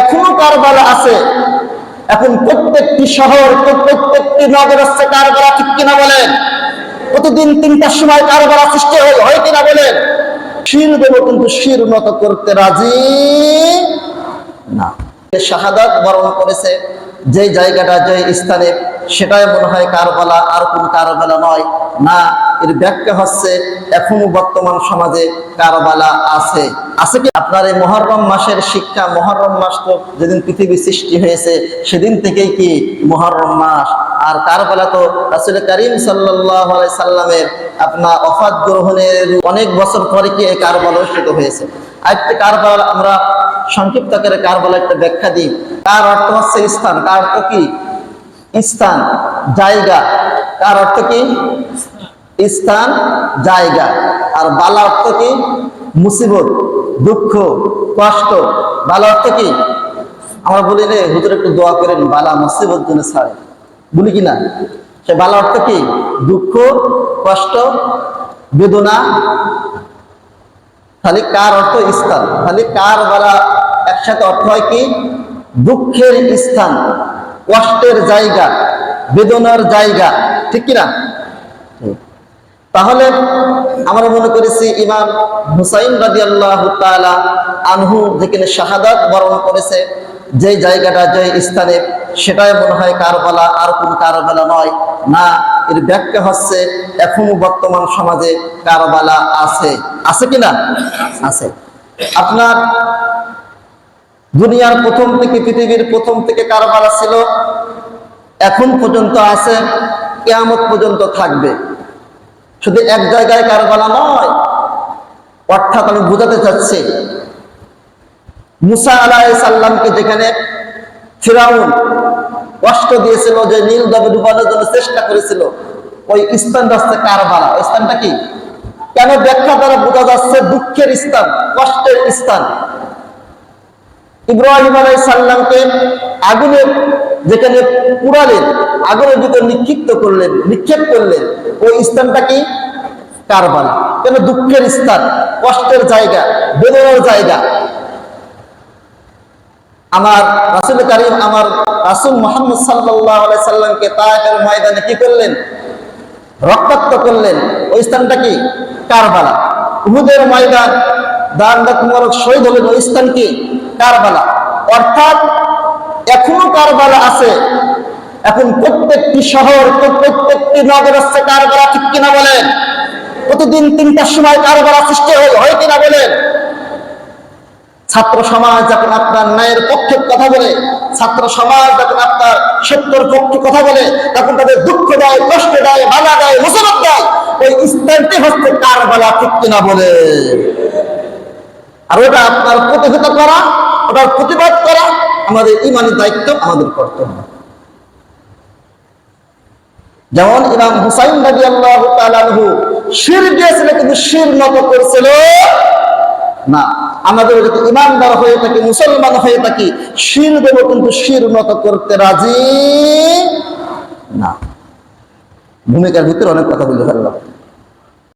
এখনও কারবালা আছে। এখন প্রত্যেকটি শহর, প্রত্যেকটি নগর হচ্ছে কারবালা, ঠিক কিনা বলেন? প্রতিদিন তিনটার সময় কারবালা সৃষ্টি হয় কিনা বলেন? শির দেব কিন্তু শির মতো করতে রাজি না। শাহাদাত বরণ করেছে যে জায়গাটা যে স্থানে, সেটাই মনে হয় কারবালা, আর কোন কারবালা নয়। না এর ব্যাখ্যা হচ্ছে, এখনও বর্তমান সমাজে কারবালা আছে। আছে কি? আপনার এই মহরম মাসের শিক্ষা, মহরম মাস তো যেদিন পৃথিবী সৃষ্টি হয়েছে, সেদিন থেকেই কি মহরম মাস? আর কারবালা তো রাসুল করিম সাল্লাহ সাল্লামের আপনার অফাত গ্রহণের অনেক বছর পরে কি এই কারবালা অনুষ্ঠিত হয়েছে? আরেকটি কারবালা, আমরা সংক্ষিপ্ত করে কারবালা একটা ব্যাখ্যা দিই। কার অর্থ হচ্ছে স্থান। কার অর্থ কি? স্থান, জায়গা। কার অর্থ কি? স্থান, জায়গা। আর বালা অর্থ কি? মুসিবত, দুঃখ, কষ্ট। বালা অর্থ কি? আমরা বলি রে হুজুর, একটু দোয়া করেন, বালা মুসিবত জন্য ছাড়ে। বলি কি না? সে বালা অর্থ কি? দুঃখ, কষ্ট, বেদনা। খালি কার অর্থ স্থান? খালি কার বালা একসাথে অর্থ হয় কি? দুঃখের স্থান, কষ্টের জায়গা, বেদনার জায়গা। ঠিক কিনা? তাহলে আমরা মনে করেছি ইমাম হুসাইন রাজি আল্লাহ আনহু যেখানে শাহাদাত বরণ করেছে যে জায়গাটা যে স্থানে, সেটাই মনে হয় কারবালা, আর কোন কারবালা নয়। না, এর ব্যাখ্যা হচ্ছে এখনও বর্তমান সমাজে কারবালা আছে। আছে কিনা আছে। আপনার দুনিয়ার প্রথম থেকে, পৃথিবীর প্রথম থেকে কারবালা ছিল, এখন পর্যন্ত আছে, কেয়ামত পর্যন্ত থাকবে। শুধু এক জায়গায় কারবালা নয়, অর্থাৎ আমি বোঝাতে চাচ্ছি, মুসা আলাহ সাল্লামকে যেখানে ফিরাউন কষ্ট দিয়েছিল, যে নীল দবে ডুবানোর জন্য চেষ্টা করেছিল, ওই স্থানটা হচ্ছে কারবালা। স্থানটা কি? কেন ব্যাখ্যা দ্বারা বোঝা যাচ্ছে দুঃখের স্থান, কষ্টের স্থান। ইব্রাহিম আলাই সাল্লামকে আগুনে যেখানে পুরালেন আগুনের ভিতর নিক্ষিপ্ত করলেন, নিক্ষেপ করলেন, ওই স্থানটা কি? কারবালা। কেন? দুঃখের স্থান, কষ্টের জায়গা, বেদনার জায়গা। আমার রাসুল কারিম, আমার রাসুল মোহাম্মদ সাল্লাহ সাল্লামকে ময়দানে কি করলেন? রক্তাক্ত করলেন। ওই স্থানটা কি? কারবালা। উহুদের ময়দান দান মুবারক শহীদ হলেন ওই স্থান কি? কারবালা। অর্থাৎ এখনও কারবালা আছে। এখন প্রত্যেকটি শহর, প্রত্যেকটি নগর হচ্ছে কারবালা ঠিক কিনা বলেন? প্রতিদিন তিনটার সময় কারবালা সৃষ্টি হয় হয় কিনা বলেন? ছাত্র সমাজ যখন আপনার ন্যায়ের পক্ষে কথা বলে, ছাত্র সমাজ যখন আপনার সত্যর পক্ষে কথা বলে, তখন তাদের দুঃখ দেয়, কষ্ট দেয়, বাধা দেয় মুসলমান দেয়। ওই স্থানটি হচ্ছে কার কারবালা ঠিক কিনা বলে আর ওটা আপনার প্রতিহত করা, ওটার প্রতিবাদ করা আমাদের ইমানের দায়িত্ব আমাদের কর্তব্য। যেমন ইমাম হুসাইন নবী আল্লাহ তালু শির দিয়েছিল কিন্তু শির মতো করেছিল না। আমাদের যদি ইমানদার হয়ে থাকি, মুসলমান হয়ে থাকি, শির দেব কিন্তু শির মতো করতে রাজি না। ভূমিকার ভিতরে অনেক কথা বলে ফেললাম